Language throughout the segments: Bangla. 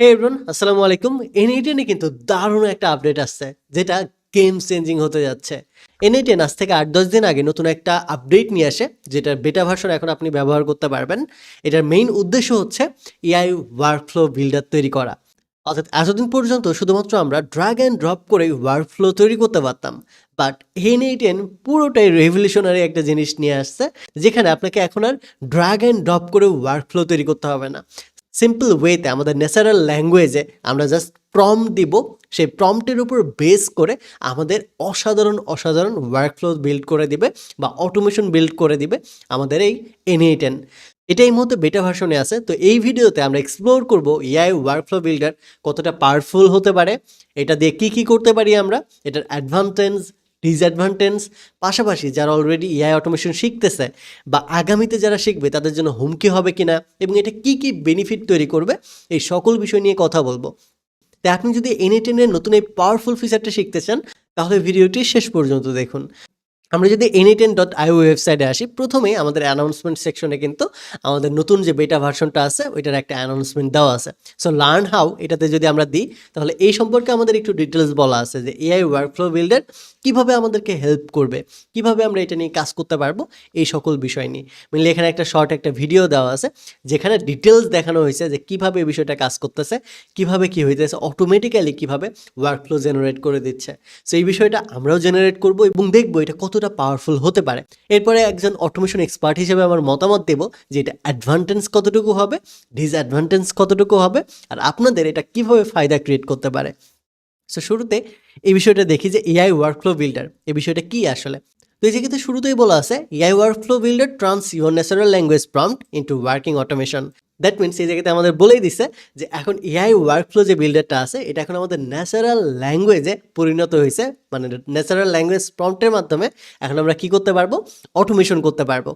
হে এভরিওয়ান আসসালামু আলাইকুম। এনএইটেনে কিন্তু দারুণ একটা আপডেট আসছে, যেটা গেম চেঞ্জিং হতে যাচ্ছে। এনএইটেন আজ থেকে আট দশ দিন আগে নতুন একটা আপডেট নিয়ে আসে, যেটার বেটা ভার্সন এখন আপনি ব্যবহার করতে পারবেন। এটার মেইন উদ্দেশ্য হচ্ছে এআই ওয়ার্কফ্লো বিল্ডার তৈরি করা। অর্থাৎ এতদিন পর্যন্ত শুধুমাত্র আমরা ড্রাগ অ্যান্ড ড্রপ করে ওয়ার্কফ্লো তৈরি করতে পারতাম। বাট এন এই টেন পুরোটাই রেভলিউশনারি একটা জিনিস নিয়ে আসছে, যেখানে আপনাকে এখন আর ড্রাগ অ্যান্ড ড্রপ করে ওয়ার্কফ্লো তৈরি করতে হবে না। সিম্পল ওয়েতে আমাদের ন্যাচারাল ল্যাঙ্গুয়েজে আমরা জাস্ট প্রম দিব, সেই প্রম্পটের উপর বেস করে আমাদের অসাধারণ অসাধারণ ওয়ার্কফ্লো বিল্ড করে দিবে বা অটোমেশন বিল্ড করে দিবে আমাদের এই এনএ টেন এটা এই মুহূর্তে বেটা ভার্সনে আছে। তো এই ভিডিওতে আমরা এক্সপ্লোর করব এআই ওয়ার্কফ্লো বিল্ডার কতটা পাওয়ারফুল হতে পারে, এটা দিয়ে কি কি করতে পারি আমরা, এটার অ্যাডভান্টেজ ডিসঅ্যাডভান্টেজ পাশাপাশি যারা অলরেডি এআই অটোমেশন শিখতেছে বা আগামীতে যারা শিখবে, তাদের জন্য হুমকি হবে কিনা এবং এটা কি কি বেনিফিট তৈরি করবে, এই সকল বিষয় নিয়ে কথা বলব। তাই আপনি যদি এনএটেনের নতুন এই পাওয়ারফুল ফিচারটা শিখতে চান, তাহলে ভিডিওটি শেষ পর্যন্ত দেখুন। আমরা যদি এনি টেন ডট আইও ওয়েবসাইটে আসি, প্রথমেই আমাদের অ্যানাউন্সমেন্ট সেকশনে কিন্তু আমাদের নতুন যে বেটা ভার্সনটা আছে, ওইটার একটা অ্যানাউন্সমেন্ট দেওয়া আছে। সো লার্ন হাউ এটাতে যদি আমরা দিই, তাহলে এই সম্পর্কে আমাদের একটু ডিটেলস বলা আছে যে এআই ওয়ার্কফ্লো বিল্ডার কীভাবে আমাদেরকে হেল্প করবে, কীভাবে আমরা এটা নিয়ে কাজ করতে পারব, এই সকল বিষয় নিয়ে। মিলে এখানে একটা শর্ট একটা ভিডিও দেওয়া আছে, যেখানে ডিটেলস দেখানো হয়েছে যে কীভাবে এই বিষয়টা কাজ করতেছে, কীভাবে কি হইতেছে অটোমেটিক্যালি কীভাবে ওয়ার্কফ্লো জেনারেট করে দিচ্ছে। সো এই বিষয়টা আমরাও জেনারেট করব এবং দেখব এটা কতটা পাওয়ারফুল হতে পারে। এরপরে একজন অটোমেশন এক্সপার্ট হিসেবে আমার মতামত দেবো যে এটা অ্যাডভান্টেজ কতটুকু হবে ডিসঅ্যাডভান্টেজ কতটুকু হবে, আর আপনাদের এটা কীভাবে ফায়দা ক্রিয়েট করতে পারে। সো শুরুতে এই বিষয়টা দেখি যে এআই ওয়ার্কফ্লো বিল্ডার এই বিষয়টা কি আসলে? তো এই জায়গাতে শুরুতেই বলা আছে AI workflow builder turns your natural language prompt into working automation that means এই জায়গাতে আমাদের বলেই দিছে যে এখন এআই ওয়ার্কফ্লো যে বিল্ডারটা আছে, এটা এখন আমাদের ন্যাচারাল ল্যাঙ্গুয়েজে পরিণত হয়েছে। মানে ন্যাচারাল ল্যাঙ্গুয়েজ প্রম্পটের মাধ্যমে এখন আমরা কি করতে পারব? অটোমেশন করতে পারব।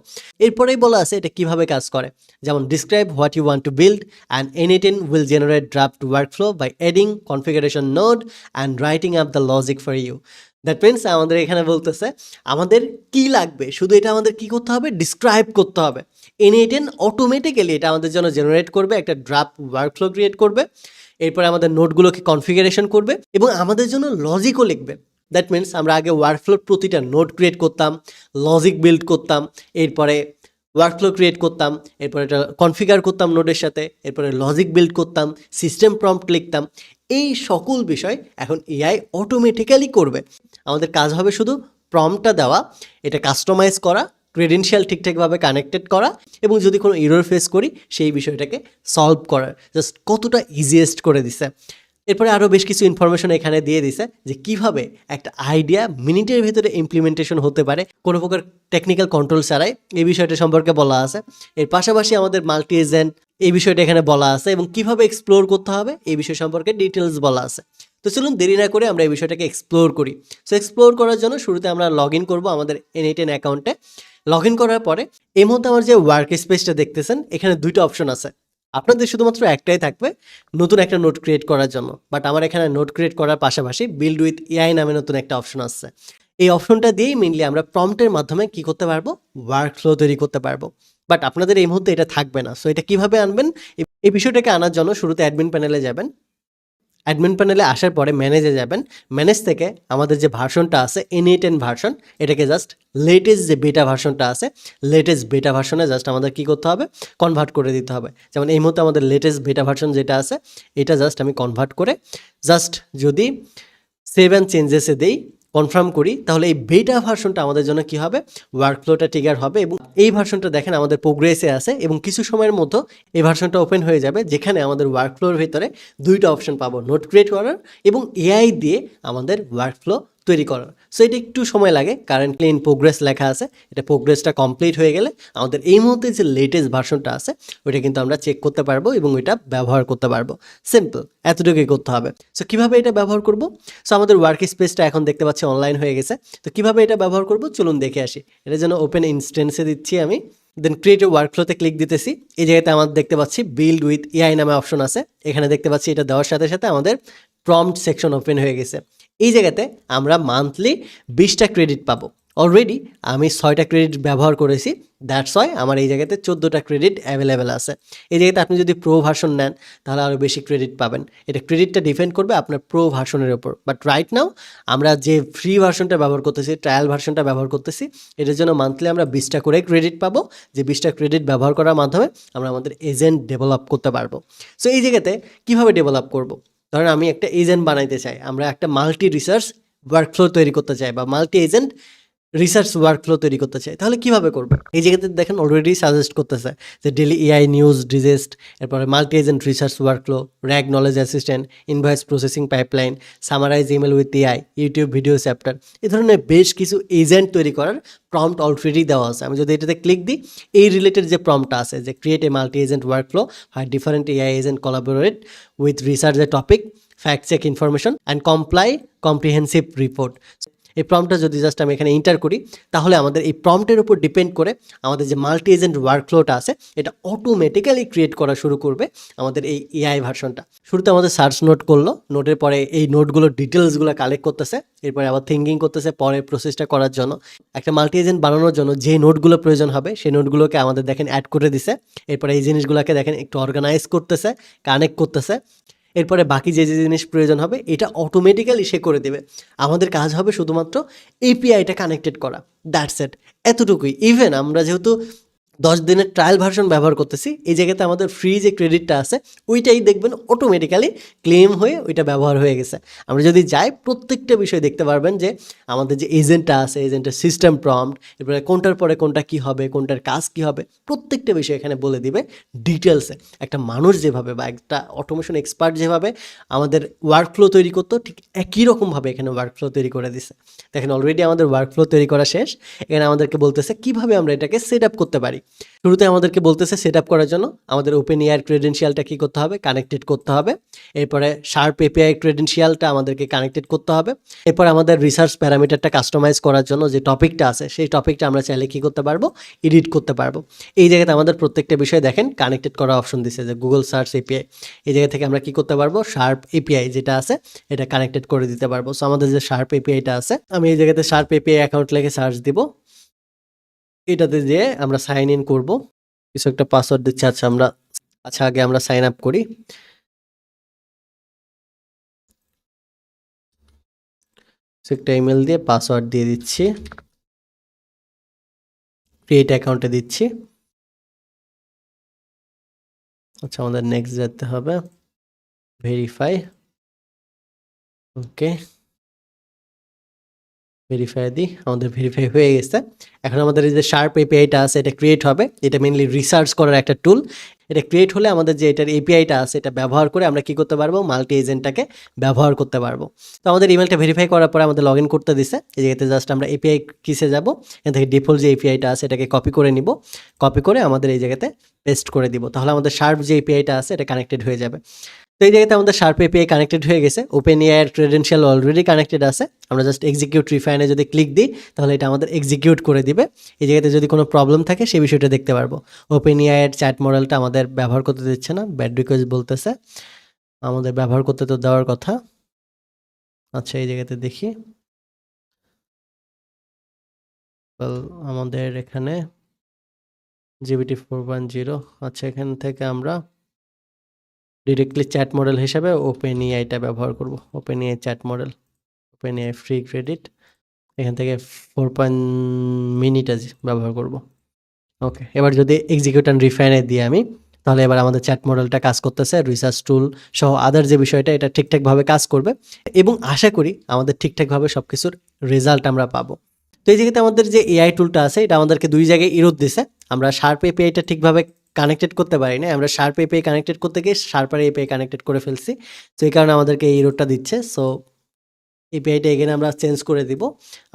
এরপরেই বলা আছে এটা কীভাবে কাজ করে। যেমন describe what you want to build and এনিটেন will generate draft workflow by adding configuration node and writing up the logic for you that means আমাদের এখানে বলতেছে, আমাদের কি লাগবে? শুধু এটা আমাদের কি করতে হবে? ডিসক্রাইব করতে হবে। এনএটেন অটোমেটিক্যালি এটা আমাদের জন্য জেনারেট করবে, একটা ড্রাফট ওয়ার্কফ্লো ক্রিয়েট করবে, এরপরে আমাদের নোটগুলোকে কনফিগারেশন করবে এবং আমাদের জন্য লজিকও লিখবে। দ্যাট মিনস আমরা আগে ওয়ার্কফ্লোর প্রতিটা নোট ক্রিয়েট করতাম লজিক বিল্ড করতাম, এরপরে ওয়ার্কফ্লো ক্রিয়েট করতাম, এরপরে এটা কনফিগার করতাম নোটের সাথে, এরপরে লজিক বিল্ড করতাম সিস্টেম প্রম্পট লিখতাম। এই সকল বিষয় এখন এআই অটোমেটিক্যালি করবে। আমাদের কাজ হবে শুধু প্রম্পটটা দেওয়া, এটা কাস্টমাইজ করা ক্রেডেনশিয়াল ঠিকঠাকভাবে কানেক্টেড করা এবং যদি কোনো ইরোর ফেস করি, সেই বিষয়টাকে সলভ করার। জাস্ট কতটা ইজিয়েস্ট করে দিছে। এরপরে আরও বেশ কিছু ইনফরমেশন এখানে দিয়ে দিছে যে কীভাবে একটা আইডিয়া মিনিটের ভেতরে ইমপ্লিমেন্টেশন হতে পারে, কোনো প্রকার টেকনিক্যাল কন্ট্রোল ছাড়াই। এই বিষয়টা সম্পর্কে বলা আছে। এর পাশাপাশি আমাদের মাল্টি এজেন্ট এই বিষয়টা এখানে বলা আছে এবং কীভাবে এক্সপ্লোর করতে হবে, এই বিষয় সম্পর্কে ডিটেলস বলা আছে। তো চলুন দেরি না করে আমরা এই বিষয়টাকে এক্সপ্লোর করি। সো এক্সপ্লোর করার জন্য শুরুতে আমরা লগ ইন করব আমাদের এনএটেন অ্যাকাউন্টে লগ ইন করার পরে এই মুহূর্তে আমার যে ওয়ার্ক স্পেসটা দেখতেছেন, এখানে দুইটা অপশন আছে। আপনাদের শুধুমাত্র একটাই থাকবে নতুন একটা নোট ক্রিয়েট করার জন্য। বাট আমার এখানে নোট ক্রিয়েট করার পাশাপাশি বিল্ড উইথ এআই নামে নতুন একটা অপশন আসছে এই অপশনটা দিয়েই মেনলি আমরা প্রম্পটের মাধ্যমে কি করতে পারব? ওয়ার্ক ফ্লো তৈরি করতে পারব। বাট আপনাদের এই মুহূর্তে এটা থাকবে না। সো এটা কীভাবে আনবেন? এই- এই বিষয়টাকে আনার জন্য শুরুতে অ্যাডমিন প্যানেলে যাবেন। অ্যাডমিন প্যানেলে আসার পরে ম্যানেজে যাবেন। ম্যানেজ থেকে আমাদের যে ভার্সনটা আছে এনি টেন ভার্সন এটাকে জাস্ট লেটেস্ট যে বেটা ভার্সনটা আছে লেটেস্ট বেটা ভার্সনে জাস্ট আমাদের কি করতে হবে? কনভার্ট করে দিতে হবে। যেমন এই মুহূর্তে আমাদের লেটেস্ট বেটা ভার্সন যেটা আছে, এটা জাস্ট আমি কনভার্ট করে জাস্ট যদি সেভেন চেঞ্জেসে দেই কনফার্ম করি, তাহলে এই বেটা ভার্সনটা আমাদের জন্য কি হবে? ওয়ার্কফ্লোটা ট্রিগার হবে এবং এই ভার্সনটা দেখেন আমাদের প্রোগ্রেসে আছে এবং কিছু সময়ের মধ্যে এই ভার্সনটা ওপেন হয়ে যাবে, যেখানে আমাদের ওয়ার্কফ্লোর ভিতরে দুইটা অপশন পাবো নোট ক্রিয়েট করার এবং এআই দিয়ে আমাদের ওয়ার্কফ্লো তৈরি করার সো এটা একটু সময় লাগে। কারেন্টলি ইন প্রোগ্রেস লেখা আছে। এটা প্রোগ্রেসটা কমপ্লিট হয়ে গেলে আমাদের এই মুহূর্তে যে লেটেস্ট ভার্সনটা আছে, ওইটা কিন্তু আমরা চেক করতে পারব এবং ওইটা ব্যবহার করতে পারব। সিম্পল এতটুকুই করতে হবে। সো কীভাবে এটা ব্যবহার করব? সো আমাদের ওয়ার্ক স্পেসটা এখন দেখতে পাচ্ছি অনলাইন হয়ে গেছে। তো, কীভাবে এটা ব্যবহার করব? চলুন দেখে আসি। এটা যেন ওপেন ইনস্টেন্সে দিচ্ছি আমি। দেন ক্রিয়েট ওয়ার্কফ্লোতে ক্লিক দিতেছি। এই জায়গাতে আমাদের দেখতে পাচ্ছি বিল্ড উইথ এআই নামে অপশন আছে। এখানে দেখতে পাচ্ছি এটা দেওয়ার সাথে সাথে আমাদের প্রম্পট সেকশন ওপেন হয়ে গেছে। এই জায়গাতে আমরা মান্থলি বিশটা ক্রেডিট পাবো। অলরেডি আমি ছয়টা ক্রেডিট ব্যবহার করেছি দ্যাটস ওয়াই আমার এই জায়গাতে চোদ্দোটা ক্রেডিট অ্যাভেলেবেল আছে। এই জায়গাতে আপনি যদি প্রো ভার্সন নেন, তাহলে আরও বেশি ক্রেডিট পাবেন। এটা ক্রেডিটটা ডিপেন্ড করবে আপনার প্রো ভার্সনের ওপর বাট রাইট নাও আমরা যে ফ্রি ভার্সনটা ব্যবহার করতেছি ট্রায়াল ভার্সনটা ব্যবহার করতেছি, এটার জন্য মান্থলি আমরা বিশটা করে ক্রেডিট পাবো। যে বিশটা ক্রেডিট ব্যবহার করার মাধ্যমে আমরা আমাদের এজেন্ট ডেভেলপ করতে পারব। সো এই জায়গাতে কীভাবে ডেভেলপ করব? ধরেন আমি একটা এজেন্ট বানাইতে চাই, আমরা একটা মাল্টি রিসার্চ ওয়ার্কফ্লো তৈরি করতে চাই বা মাল্টি এজেন্ট রিসার্চ ওয়ার্কফ্লো তৈরি করতে চাই, তাহলে কীভাবে করবে? এই জায়গাতে দেখেন অলরেডি সাজেস্ট করতেছে যে ডেলি এআই নিউজ ডিজেস্ট এরপরে multi agent research workflow RAG knowledge assistant invoice processing pipeline summarise email with AI YouTube video chapter এই ধরনের বেশ কিছু এজেন্ট তৈরি করার প্রম্পট অলরেডি দেওয়া আছে। আমি যদি এটাতে ক্লিক দিই, এই রিলেটেড যে প্রম্পটটা আছে যে create a multi agent workflow হয় different AI agent collaborate with research a topic fact check information and compile comprehensive report এই প্রম্পটটা যদি জাস্ট আমি এখানে এন্টার করি, তাহলে আমাদের এই প্রম্পটের উপর ডিপেন্ড করে আমাদের যে মাল্টি এজেন্ট ওয়ার্কফ্লোটা আছে, এটা অটোমেটিক্যালি ক্রিয়েট করা শুরু করবে আমাদের এই এআই ভার্সনটা শুরুতে আমাদের সার্চ নোট করল নোটের পরে এই নোটগুলোর ডিটেলসগুলো কালেক্ট করতেছে, এরপরে আবার থিঙ্কিং করতেছে পরে প্রসেসটা করার জন্য। একটা মাল্টি এজেন্ট বানানোর জন্য যে নোটগুলো প্রয়োজন হবে, সেই নোটগুলোকে আমাদের দেখেন অ্যাড করে দিছে। এরপরে এই জিনিসগুলোকে দেখেন একটু অর্গানাইজ করতেছে কানেক্ট করতেছে। এরপরে বাকি যে যে জিনিস প্রয়োজন হবে, এটা অটোমেটিক্যালি সে করে দেবে। আমাদের কাজ হবে শুধুমাত্র এপিআইটা কানেক্টেড করা। দ্যাটস এট এতটুকুই। ইভেন আমরা যেহেতু দশ দিনের ট্রায়াল ভার্সন ব্যবহার করতেছি। এই জায়গাতে আমাদের ফ্রি যে ক্রেডিটটা আছে, ওইটাই দেখবেন অটোমেটিক্যালি ক্লেম হয়ে ওইটা ব্যবহার হয়ে গেছে। আমরা যদি যাই, প্রত্যেকটা বিষয় দেখতে পারবেন যে আমাদের যে এজেন্টটা আছে এজেন্টের সিস্টেম প্রম্পট এরপরে কোনটার পরে কোনটা কি হবে, কোনটার কাজ কি হবে, প্রত্যেকটা বিষয় এখানে বলে দিবে ডিটেলসে একটা মানুষ যেভাবে বা একটা অটোমেশন এক্সপার্ট যেভাবে আমাদের ওয়ার্কফ্লো তৈরি করতো, ঠিক একই রকমভাবে এখানে ওয়ার্কফ্লো তৈরি করে দিছে। দেখেন অলরেডি আমাদের ওয়ার্কফ্লো তৈরি করা শেষ। এখানে আমাদেরকে বলতেছে, কীভাবে আমরা এটাকে সেট আপ করতে পারি? শুরুতে আমাদেরকে বলতেছে সেট আপ করার জন্য। আমাদের ওপেন এয়ার ক্রেডেন্সিয়ালটা কী করতে হবে? কানেক্টেড করতে হবে। এরপরে শার্প এপিআই ক্রেডেন্সিয়ালটা আমাদেরকে কানেক্টেড করতে হবে। এরপর আমাদের রিসার্চ প্যারামিটারটা কাস্টমাইজ করার জন্য যে টপিকটা আছে, সেই টপিকটা আমরা চাইলে কী করতে পারব? এডিট করতে পারব। এই জায়গাতে আমাদের প্রত্যেকটা বিষয় দেখেন কানেক্টেড করা অপশন দিছে যে গুগল সার্চ এপিআই এই জায়গা থেকে আমরা কি করতে পারব? শার্প এপিআই যেটা আছে, এটা কানেক্টেড করে দিতে পারব। সো আমাদের যে শার্প এপিআইটা আছে, আমি এই জায়গাতে শার্প এপিআই অ্যাকাউন্ট লিখে সার্চ দিব। এটাতে যে আমরা সাইন ইন করব, কিছু একটা পাসওয়ার্ড দিচ্ছে আচ্ছা আমরা আচ্ছা আগে আমরা সাইন আপ করি। একটা ইমেল দিয়ে পাসওয়ার্ড দিয়ে দিচ্ছি। ক্রিয়েট অ্যাকাউন্টে দিচ্ছি। আচ্ছা আমাদের নেক্সট যেতে হবে। ভেরিফাই ওকে ভেরিফাই দিই আমাদের ভেরিফাই হয়ে গেছে। এখন আমাদের এই যে শার্প এপিআইটা আছে, এটা ক্রিয়েট হবে। এটা মেনলি রিসার্চ করার একটা টুল এটা ক্রিয়েট হলে আমাদের যে এটার এপিআইটা আছে, এটা ব্যবহার করে আমরা কি করতে পারব? মাল্টি এজেন্টটাকে ব্যবহার করতে পারব। তো আমাদের ইমেলটা ভেরিফাই করার পরে আমাদের লগ ইন করতে দিছে। এই জায়গাতে জাস্ট আমরা এপিআই কিসে যাব? এখান থেকে ডিফল্ট যে এপিআইটা আছে, এটাকে কপি করে নিব। কপি করে আমাদের এই জায়গাতে পেস্ট করে দিব। তাহলে আমাদের শার্প যে এপিআইটা আছে, এটা কানেক্টেড হয়ে যাবে। তো এই জায়গাতে আমাদের শার্প এপিআই কানেক্টেড হয়ে গেছে। ওপেন এআইয়ের ক্রেডেন্সিয়াল অলরেডি কানেক্টেড আছে। আমরা জাস্ট এক্সিকিউট রিফাইনে যদি ক্লিক দিই, তাহলে এটা আমাদের এক্সিকিউট করে দিবে। এই জায়গাতে যদি কোনো প্রবলেম থাকে সেই বিষয়টা দেখতে পারব। ওপেন এআইয়ের চ্যাট মডেলটা আমাদের ব্যবহার করতে দিচ্ছে না ব্যাড রিকোয়েস্ট বলতেছে। আমাদের ব্যবহার করতে তো দেওয়ার কথা। আচ্ছা এই জায়গাতে দেখি। আমাদের এখানে জিবিটি ফোর পয়েন্ট জিরো আচ্ছা এখান থেকে আমরা ডিরেক্টলি চ্যাট মডেল হিসাবে ওপেন ইআইটা ব্যবহার করব। Open AI chat model open AI free credit এখান থেকে ফোর পয়েন্ট মিনিট ব্যবহার করব। ওকে এবার যদি এক্সিকিউট অ্যান্ড রিফাইনে দিই আমি, তাহলে এবার আমাদের চ্যাট মডেলটা কাজ করতেছে রিসার্চ টুল সহ আদার যে বিষয়টা, এটা ঠিকঠাকভাবে কাজ করবে এবং আশা করি আমাদের ঠিকঠাকভাবে সব কিছুর রেজাল্ট আমরা পাবো। তো এই জায়গাতে আমাদের যে এআই টুলটা আছে, এটা আমাদেরকে দুই জায়গায় ইরোধ দিছে। আমরা শার্প এপিআইটা ঠিকভাবে কানেক্টেড করতে পারি না আমরা শার্প এপিআই কানেক্টেড করতে গিয়ে শার্পার এপিআই কানেক্টেড করে ফেলছি। তো এই কারণে আমাদেরকে এই রোডটা দিচ্ছে। সো এপিআইটা এখানে আমরা চেঞ্জ করে দিব।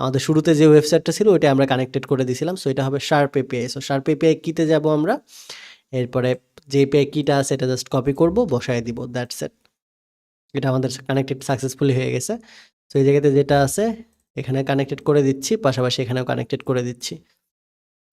আমাদের শুরুতে যে ওয়েবসাইটটা ছিল, ওইটা আমরা কানেক্টেড করে দিয়েছিলাম সো এটা হবে Serp API so Serp API কিতে যাব আমরা। এরপরে যে এপিআই কিটা আছে, এটা জাস্ট কপি করব বসায় দিব। দ্যাটস এট এটা আমাদের কানেক্টেড সাকসেসফুলি হয়ে গেছে। তো এই জায়গাতে যেটা আছে, এখানে কানেক্টেড করে দিচ্ছি। পাশাপাশি এখানেও কানেক্টেড করে দিচ্ছি।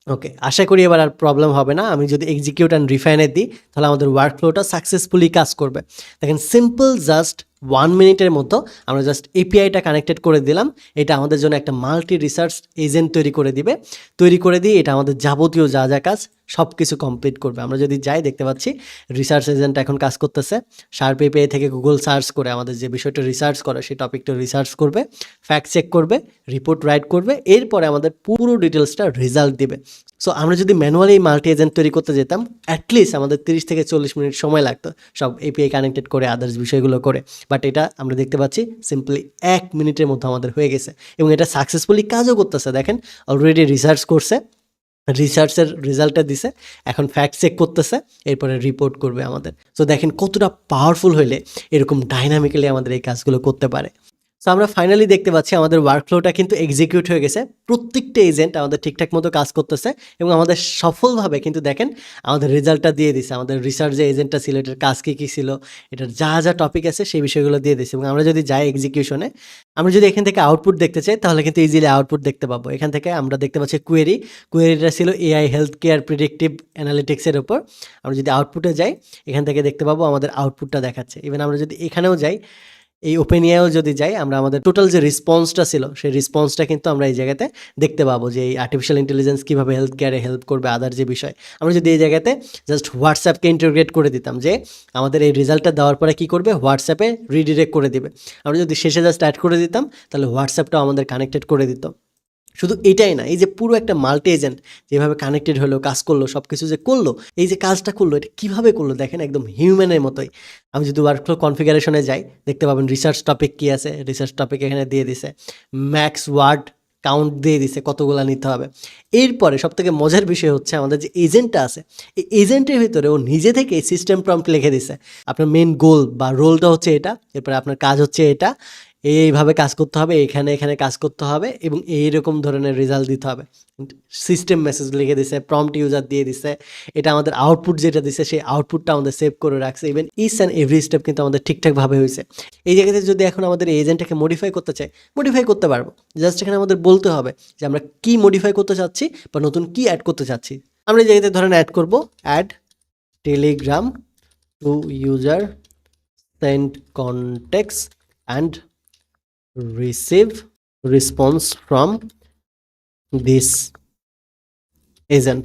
ওকে আশা করি এবার আর প্রবলেম হবে না। আমি যদি এক্সিকিউট অ্যান্ড রিফাইনে দিই, তাহলে আমাদের ওয়ার্ক ফ্লোটা সাকসেসফুলি কাজ করবে। দেখেন সিম্পল জাস্ট ওয়ান মিনিটের মতো আমরা জাস্ট এপিআইটা কানেক্টেড করে দিলাম। এটা আমাদের জন্য একটা মাল্টি রিসার্চ এজেন্ট তৈরি করে দিবে। তৈরি করে দিয়ে এটা আমাদের যাবতীয় যা যা কাজ সব কিছু কমপ্লিট করবে। আমরা যদি যাই, দেখতে পাচ্ছি রিসার্চ এজেন্ট এখন কাজ করতেছে। শার্প এপিআই থেকে গুগল সার্চ করে আমাদের যে বিষয়টা রিসার্চ করে, সেই টপিকটা রিসার্চ করবে ফ্যাক্ট চেক করবে রিপোর্ট রাইট করবে, এরপরে আমাদের পুরো ডিটেলসটা রেজাল্ট দিবে। সো আমরা যদি ম্যানুয়ালি মাল্টি এজেন্ট তৈরি করতে যেতাম অ্যাটলিস্ট আমাদের তিরিশ থেকে চল্লিশ মিনিট সময় লাগতো সব এপিআই কানেক্টেড করে আদার্স বিষয়গুলো করে। বাট এটা আমরা দেখতে পাচ্ছি সিম্পলি এক মিনিটের মধ্যে আমাদের হয়ে গেছে এবং এটা সাকসেসফুলি কাজও করতেছে। দেখেন অলরেডি রিসার্চ করছে রিসার্চের রেজাল্টটা দিছে, এখন ফ্যাক্ট চেক করতেছে, এরপরে রিপোর্ট করবে আমাদের। তো দেখেন কতটা পাওয়ারফুল হইলে এরকম ডাইনামিক্যালি আমাদের এই কাজগুলো করতে পারে। সো আমরা ফাইনালি দেখতে পাচ্ছি আমাদের ওয়ার্কফ্লোটা কিন্তু এক্সিকিউট হয়ে গেছে। প্রত্যেকটা এজেন্ট আমাদের ঠিকঠাক মতো কাজ করতেছে এবং আমাদের সফলভাবে কিন্তু দেখেন আমাদের রেজাল্টটা দিয়ে দিছে। আমাদের রিসার্চ যে এজেন্টটা ছিল, এটার কাজ কী কী ছিল, এটার যা যা টপিক আছে সেই বিষয়গুলো দিয়ে দিছে এবং আমরা যদি যাই এক্সিকিউশনে আমরা যদি এখান থেকে আউটপুট দেখতে চাই, তাহলে কিন্তু ইজিলি আউটপুট দেখতে পাবো। এখান থেকে আমরা দেখতে পাচ্ছি কোয়েরি কোয়েরিটা ছিল এআই হেলথ কেয়ার প্রিডিকটিভ অ্যানালিটিক্সের ওপর আমরা যদি আউটপুটে যাই, এখান থেকে দেখতে পাবো আমাদের আউটপুটটা দেখাচ্ছে। ইভেন আমরা যদি এখানেও যাই এই ওপেন ইয়াও যদি যাই, আমরা আমাদের টোটাল যে রেসপন্সটা ছিল, সেই রেসপন্সটা কিন্তু আমরা এই জায়গাতে দেখতে পাবো যে এই আর্টিফিশিয়াল ইন্টেলিজেন্স কীভাবে হেলথ কেয়ারে হেল্প করবে আদার যে বিষয়। আমরা যদি এই জায়গাতে জাস্ট হোয়াটসঅ্যাপকে ইন্টিগ্রেট করে দিতাম যে আমাদের এই রেজাল্টটা দেওয়ার পরে কী করবে? হোয়াটসঅ্যাপে রিডিরেক্ট করে দিবে। আমরা যদি শেষে জাস্ট অ্যাড করে দিতাম, তাহলে হোয়াটসঅ্যাপটাও আমাদের কানেক্টেড করে দিত। শুধু এটাই না, এই যে পুরো একটা মাল্টি এজেন্ট যেভাবে কানেক্টেড হলো, কাজ করল সব কিছু যে করল, এই যে কাজটা করল, এটা কীভাবে করল, দেখেন একদম হিউম্যানের মতোই। আমি যদি ওয়ার্কফ্লো কনফিগারেশনে যাই, দেখতে পাবেন রিসার্চ টপিক কী আছে রিসার্চ টপিক এখানে দিয়ে দিছে। ম্যাক্স ওয়ার্ড কাউন্ট দিয়ে দিছে, কতগুলো নিতে হবে। এরপরে সব থেকে মজার বিষয় হচ্ছে আমাদের যে এজেন্টটা আছে, এই এজেন্টের ভিতরে ও নিজে থেকে সিস্টেম প্রম্পট লিখে দিছে। আপনার মেন গোল বা রোলটা হচ্ছে এটা, এরপরে আপনার কাজ হচ্ছে এটা এইভাবে কাজ করতে হবে, এখানে এখানে কাজ করতে হবে এবং এইরকম ধরনের রেজাল্ট দিতে হবে। সিস্টেম মেসেজ লিখে দিছে প্রম্পট ইউজার দিয়ে দিছে, এটা আমাদের আউটপুট যেটা দিছে, সেই আউটপুটটা আমাদের সেভ করে রাখছে even is and every step কিন্তু আমাদের ঠিকঠাকভাবে হয়েছে। এই জায়গাতে যদি এখন আমাদের এজেন্টটাকে মডিফাই করতে চাই মডিফাই করতে পারব। জাস্ট এখানে আমাদের বলতে হবে যে আমরা কি মডিফাই করতে চাচ্ছি বা নতুন কি অ্যাড করতে চাচ্ছি। আমরা এই জায়গাতে ধরেন অ্যাড করব add Telegram to user send context and receive response from this agent.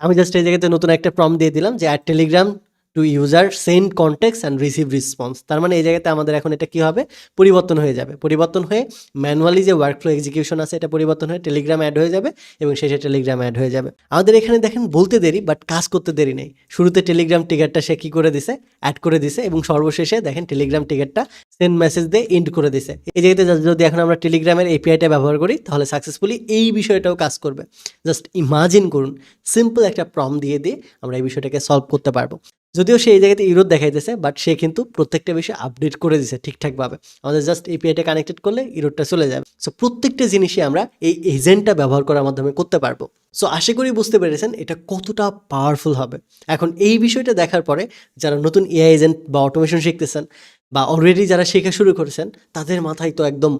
আমি জাস্ট এই জায়গাতে নতুন একটা প্রম দিয়ে দিলাম যে at Telegram to user send context and receive response তার মানে এই জায়গাতে আমাদের এখন এটা কি হবে? পরিবর্তন হয়ে যাবে। পরিবর্তন হয়ে ম্যানুয়ালি যে ওয়ার্কফ্লো এক্সিকিউশন আছে, এটা পরিবর্তন হয়ে টেলিগ্রাম অ্যাড হয়ে যাবে এবং শেষে টেলিগ্রাম অ্যাড হয়ে যাবে। আমাদের এখানে দেখেন বলতে দেরি বাট কাজ করতে দেরি নেই। শুরুতে টেলিগ্রাম টিকেটটা সে কী করে দিছে? অ্যাড করে দিছে এবং সর্বশেষে দেখেন টেলিগ্রাম টিকেটটা সেন্ড মেসেজ দিয়ে এন্ড করে দিছে। এই জায়গাতে যদি এখন আমরা টেলিগ্রামের এপিআইটা ব্যবহার করি, তাহলে সাকসেসফুলি এই বিষয়টাও কাজ করবে। জাস্ট ইমাজিন করুন সিম্পল একটা প্রম দিয়ে দিয়ে আমরা এই বিষয়টাকে সলভ করতে পারব। যদিও সে এই জায়গাতে ইউরোপ দেখাইতেছে বাট সে কিন্তু প্রত্যেকটা বিষয় আপডেট করে দিছে ঠিকঠাকভাবে। আমাদের জাস্ট এপিআইটা কানেক্টেড করলে ইউরোপটা চলে যাবে। সো প্রত্যেকটা জিনিসই আমরা এই এজেন্টটা ব্যবহার করার মাধ্যমে করতে পারব। সো আশা করি বুঝতে পেরেছেন, এটা কতটা পাওয়ারফুল হবে। এখন এই বিষয়টা দেখার পরে যারা নতুন এআই এজেন্ট বা অটোমেশন শিখতেছেন বা অলরেডি যারা শেখা শুরু করেছেন, তাদের মাথায় তো একদম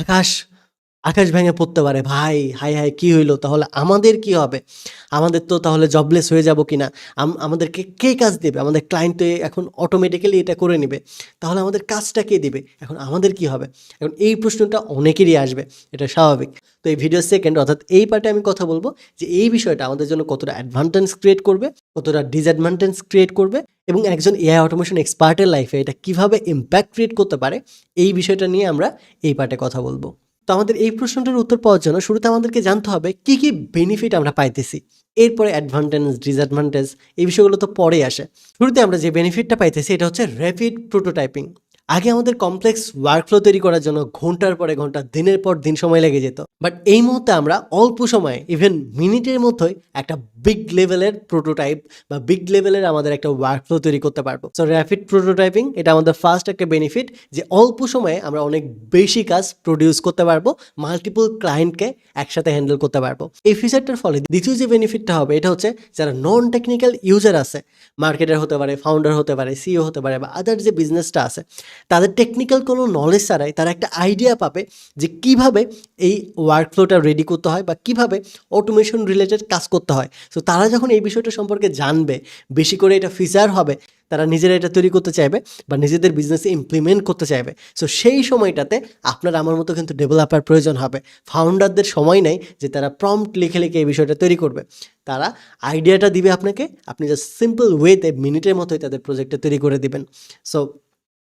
আকাশ আকাশ ভেঙে পড়তে পারে। ভাই হাই হাই কি হইল? তাহলে আমাদের কি হবে? আমাদের তো তাহলে জবলেস হয়ে যাব কি না আম- আমাদেরকে কে কাজ দেবে? আমাদের ক্লায়েন্ট তো এখন অটোমেটিক্যালি এটা করে নেবে। তাহলে আমাদের কাজটা কে দিবে? এখন আমাদের কি হবে? এখন এই প্রশ্নটা অনেকেরই আসবে। এটা স্বাভাবিক। তো এই ভিডিও সেকেন্ড অর্থাৎ এই পার্টে আমি কথা বলব যে এই বিষয়টা আমাদের জন্য কতটা অ্যাডভান্টেজ ক্রিয়েট করবে, কতটা ডিসঅ্যাডভান্টেজ ক্রিয়েট করবে এবং একজন এআই অটোমেশন এক্সপার্টের লাইফে এটা কীভাবে ইম্প্যাক্ট ক্রিয়েট করতে পারে, এই বিষয়টা নিয়ে আমরা এই পার্টে কথা বলব। তো আমাদের এই প্রশ্নটার উত্তর পাওয়ার জন্য শুরুতে আমাদেরকে জানতে হবে কি কি বেনিফিট আমরা পাইতেছি। এরপরে অ্যাডভান্টেজ ডিসঅ্যাডভান্টেজ এই বিষয়গুলো তো পরে আসে। শুরুতে আমরা যে বেনিফিটটা পাইতেছি এটা হচ্ছে র্যাপিড প্রোটোটাইপিং আগে আমাদের কমপ্লেক্স ওয়ার্কফ্লো তৈরি করার জন্য ঘণ্টার পরে ঘণ্টা, দিনের পর দিন সময় লেগে যেত। বাট এই মুহূর্তে আমরা অল্প সময়ে ইভেন মিনিটের মধ্যেই একটা বিগ লেভেলের প্রোটোটাইপ বা বিগ লেভেলের আমাদের একটা ওয়ার্কফ্লো তৈরি করতে পারব। সো র্যাপিড প্রোটোটাইপিং এটা আমাদের ফার্স্ট একটা বেনিফিট যে অল্প সময়ে আমরা অনেক বেশি কাজ প্রডিউস করতে পারব মাল্টিপল ক্লায়েন্টকে একসাথে হ্যান্ডেল করতে পারব। এই ফিচারটার ফলে দ্বিতীয় যে বেনিফিটটা হবে, এটা হচ্ছে যারা নন টেকনিক্যাল ইউজার আছে মার্কেটার হতে পারে ফাউন্ডার হতে পারে সিও হতে পারে বা আদার যে বিজনেসটা আছে তাদের টেকনিক্যাল কোনো নলেজ ছাড়াই তারা একটা আইডিয়া পাবে যে কীভাবে এই ওয়ার্কফ্লোটা রেডি করতে হয় বা কীভাবে অটোমেশন রিলেটেড কাজ করতে হয়। সো তারা যখন এই বিষয়টা সম্পর্কে জানবে, বেশি করে এটা ফিচার হবে, তারা নিজেরা এটা তৈরি করতে চাইবে বা নিজেদের বিজনেসে ইমপ্লিমেন্ট করতে চাইবে। সো সেই সময়টাতে আপনার আমার মতো কিন্তু ডেভেলপার প্রয়োজন হবে। ফাউন্ডারদের সময় নেই যে তারা প্রম্পট লিখে লিখে এই বিষয়টা তৈরি করবে। তারা আইডিয়াটা দিবে আপনাকে, আপনি জাস্ট সিম্পল ওয়েতে মিনিটের মতোই তাদের প্রজেক্টটা তৈরি করে দিবেন। সো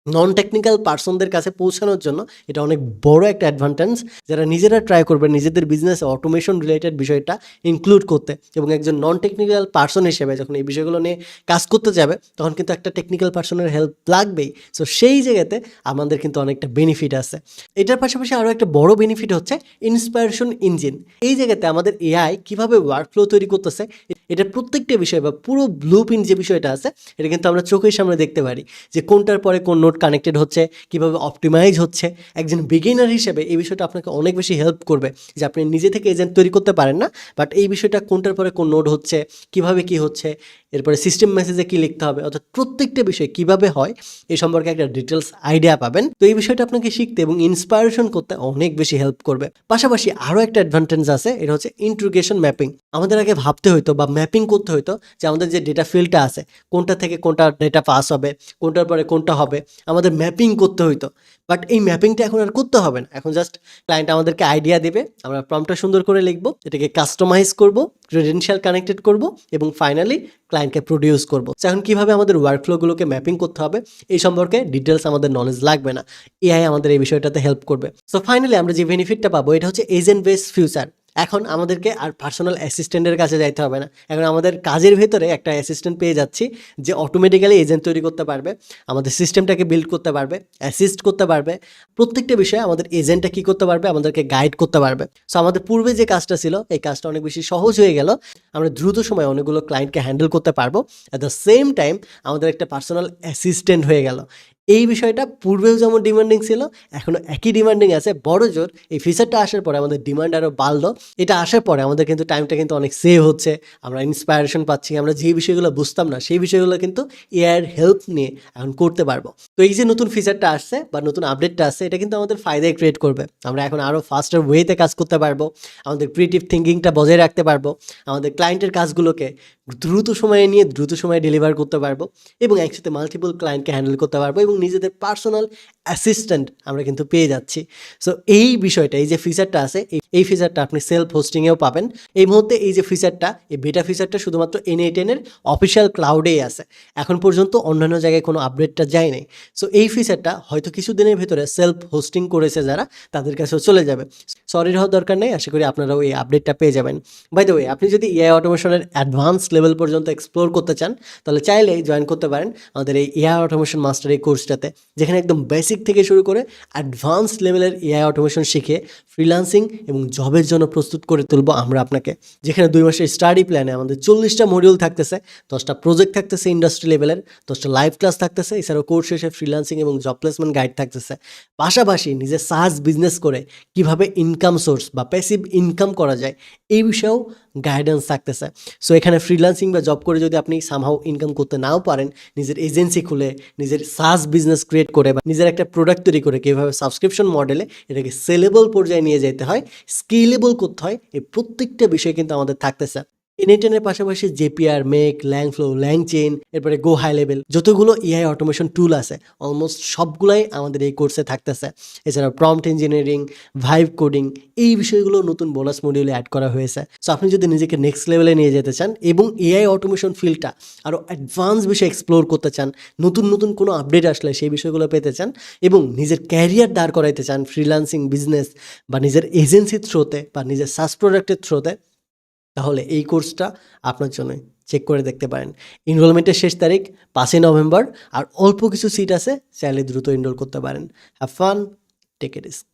নন টেকনিক্যাল পার্সনদের কাছে পৌঁছানোর জন্য এটা অনেক বড় একটা অ্যাডভান্টেজ যারা নিজেরা ট্রাই করবে নিজেদের বিজনেস অটোমেশন রিলেটেড বিষয়টা ইনক্লুড করতে এবং একজন নন টেকনিক্যাল পার্সন হিসেবে যখন এই বিষয়গুলো নিয়ে কাজ করতে যাবে, তখন কিন্তু একটা টেকনিক্যাল পার্সনের হেল্প লাগবেই। সো সেই জায়গাতে আমাদের কিন্তু অনেকটা বেনিফিট আছে। এটার পাশাপাশি আরও একটা বড় বেনিফিট হচ্ছে ইন্সপায়ারেশন ইঞ্জিন এই জায়গাতে আমাদের এআই কীভাবে ওয়ার্কফ্লো তৈরি করতেছে, এটা প্রত্যেকটা বিষয় বা পুরো ব্লু যে বিষয়টা আছে, এটা কিন্তু আমরা চোখের সামনে দেখতে পারি যে কোনটার পরে কোন নোট কানেক্টেড হচ্ছে, কীভাবে অপটিমাইজ হচ্ছে। একজন বিগিনার হিসেবে এই বিষয়টা আপনাকে অনেক বেশি হেল্প করবে যে আপনি নিজে থেকে এজেন্ট তৈরি করতে পারেন না বাট এই বিষয়টা কোনটার পরে কোন নোট হচ্ছে, কীভাবে কি হচ্ছে এরপরে সিস্টেম মেসেজে কি লিখতে হবে? অর্থাৎ প্রত্যেকটা বিষয় কীভাবে হয় এই সম্পর্কে একটা ডিটেলস আইডিয়া পাবেন। তো এই বিষয়টা আপনাকে শিখতে এবং ইন্সপায়ারেশন করতে অনেক বেশি হেল্প করবে। পাশাপাশি আরও একটা অ্যাডভান্টেজ আছে, এটা হচ্ছে ইন্ট্রোগেশন ম্যাপিং আমাদের আগে ভাবতে হতো বা ম্যাপিং করতে হতো যে আমাদের যে ডেটা ফিল্ডটা আছে, কোনটা থেকে কোনটা ডেটা পাস হবে, কোনটার পরে কোনটা হবে, আমাদের ম্যাপিং করতে হইতো। বাট এই ম্যাপিংটা এখন আর করতে হবে না। এখন জাস্ট ক্লায়েন্ট আমাদেরকে আইডিয়া দেবে, আমরা প্রমটা সুন্দর করে লিখব, এটাকে কাস্টমাইজ করব ক্রেডেনশিয়াল কানেক্টেড করব, এবং ফাইনালি ক্লায়েন্টকে প্রডিউস করব। এখন কীভাবে আমাদের ওয়ার্কফ্লোগুলোকে ম্যাপিং করতে হবে, এই সম্পর্কে ডিটেলস আমাদের নলেজ লাগবে না। এআই আমাদের এই বিষয়টাতে হেল্প করবে। সো ফাইনালি আমরা যে বেনিফিটটা পাবো, এটা হচ্ছে এজেন্ট বেস ফিউচার এখন আমাদেরকে আর পার্সোনাল অ্যাসিস্ট্যান্টের কাছে যাইতে হবে না। এখন আমাদের কাজের ভেতরে একটা অ্যাসিস্ট্যান্ট পেয়ে যাচ্ছি যে অটোমেটিক্যালি এজেন্ট তৈরি করতে পারবে, আমাদের সিস্টেমটাকে বিল্ড করতে পারবে অ্যাসিস্ট করতে পারবে। প্রত্যেকটা বিষয়ে আমাদের এজেন্টটা কী করতে পারবে, আমাদেরকে গাইড করতে পারবে। সো আমাদের পূর্বে যে কাজটা ছিল, এই কাজটা অনেক বেশি সহজ হয়ে গেল। আমরা দ্রুত সময়ে অনেকগুলো ক্লায়েন্টকে হ্যান্ডেল করতে পারব। অ্যাট দ্য সেম টাইম আমাদের একটা পার্সোনাল অ্যাসিস্ট্যান্ট হয়ে গেল। এই বিষয়টা পূর্বেও যেমন ডিমান্ডিং ছিল এখনও একই ডিমান্ডিং আছে। বড় জোর, এই ফিচারটা আসার পরে আমাদের ডিমান্ড আরও বাড়লো। এটা আসার পরে আমাদের কিন্তু টাইমটা কিন্তু অনেক সেভ হচ্ছে। আমরা ইন্সপায়ারেশন পাচ্ছি, আমরা যে বিষয়গুলো বুঝতাম না, সেই বিষয়গুলো কিন্তু এআইয়ের হেল্প নিয়ে এখন করতে পারব। তো এই যে নতুন ফিচারটা আসছে বা নতুন আপডেটটা আসছে, এটা কিন্তু আমাদের ফায়দায় ক্রিয়েট করবে। আমরা এখন আরও ফাস্টার ওয়েতে কাজ করতে পারব। আমাদের ক্রিয়েটিভ থিঙ্কিংটা বজায় রাখতে পারব। আমাদের ক্লায়েন্টের কাজগুলোকে দ্রুত সময়ে নিয়ে দ্রুত সময়ে ডেলিভার করতে পারব এবং একসাথে মাল্টিপল ক্লায়েন্টকে হ্যান্ডেল করতে পারব এবং নিজেদের পার্সোনাল অ্যাসিস্ট্যান্ট আমরা কিন্তু পেয়ে যাচ্ছি। সো এই বিষয়টা, এই যে ফিচারটা আছে, এই- ফিচারটা আপনি সেলফ হোস্টিংয়েও পাবেন। এই মুহূর্তে এই যে ফিচারটা এই বেটা ফিচারটা শুধুমাত্র এন এই টেনের অফিসিয়াল ক্লাউডেই আছে। এখন পর্যন্ত অন্যান্য জায়গায় কোনো আপডেটটা যায় সো এই ফিচারটা হয়তো কিছুদিনের ভেতরে সেলফ হোস্টিং করেছে যারা, তাদের কাছেও চলে যাবে। সরি হওয়ার দরকার নেই, আশা করি আপনারাও এই আপডেটটা পেয়ে যাবেন। বাই দ্য ওয়ে আপনি যদি এআই অটোমেশনের অ্যাডভান্স লেভেল পর্যন্ত এক্সপ্লোর করতে চান, তাহলে চাইলেই জয়েন করতে পারেন আমাদের এই এআই অটোমেশন মাস্টার এই কোর্সটাতে যেখানে একদম বেসিক থেকে শুরু করে অ্যাডভান্স লেভেলের এআই অটোমেশন শিখে ফ্রিলান্সিং এবং জবের জন্য প্রস্তুত করে তুলবো আমরা আপনাকে। যেখানে দুই মাসের স্টাডি প্ল্যানে আমাদের চল্লিশটা মডিউল থাকতেছে, দশটা প্রজেক্ট থাকতেছে ইন্ডাস্ট্রি লেভেলের দশটা লাইভ ক্লাস থাকতেছে, এছাড়াও কোর্স শেষে ফ্রিলান্সিং এবং জব প্লেসমেন্ট গাইড থাকতেছে। পাশাপাশি নিজের সাহস বিজনেস করে কীভাবে ইনকাম সোর্স বা প্যাসিভ ইনকাম করা যায়, এই বিষয়েও গাইডেন্স থাকতেছে। সো এখানে ফ্রিল্যান্সিং বা জব করে যদি আপনি সামহাও ইনকাম করতে নাও পারেন, নিজের এজেন্সি খুলে, নিজের সাস বিজনেস ক্রিয়েট করে বা নিজের একটা প্রোডাক্ট তৈরি করে, কীভাবে সাবস্ক্রিপশন মডেলে এটাকে সেলেবল পর্যায়ে নিয়ে যেতে হয় স্কেলেবল করতে হয়, এই প্রত্যেকটা বিষয় কিন্তু আমাদের থাকতেছে। এনএটেনের পাশাপাশি জেপিআর মেক ল্যাংফ্লো ল্যাংচেন এরপরে গো হাই লেভেল যতগুলো এআই অটোমেশন টুল আছে অলমোস্ট সবগুলাই আমাদের এই কোর্সে থাকতেছে। এছাড়া প্রম্পট ইঞ্জিনিয়ারিং ভাইভ কোডিং এই বিষয়গুলো নতুন বোনাস মডিউলে অ্যাড করা হয়েছে। সো আপনি যদি নিজেকে নেক্সট লেভেলে নিয়ে যেতে চান এবং এআই অটোমেশন ফিল্ডটা আরও অ্যাডভান্স বিষয় এক্সপ্লোর করতে চান, নতুন নতুন কোনো আপডেট আসলে সেই বিষয়গুলো পেতে চান এবং নিজের ক্যারিয়ার দাঁড় করাইতে চান ফ্রিল্যান্সিং বিজনেস বা নিজের এজেন্সির থ্রোতে বা নিজের সাস প্রোডাক্টের থ্রোতে তাহলে এই কোর্সটা আপনার জন্য চেক করে দেখতে পারেন। এনরোলমেন্টের শেষ তারিখ পাঁচই নভেম্বর আর অল্প কিছু সিট আছে, চাইলে দ্রুত এনরোল করতে পারেন। Have fun take a risk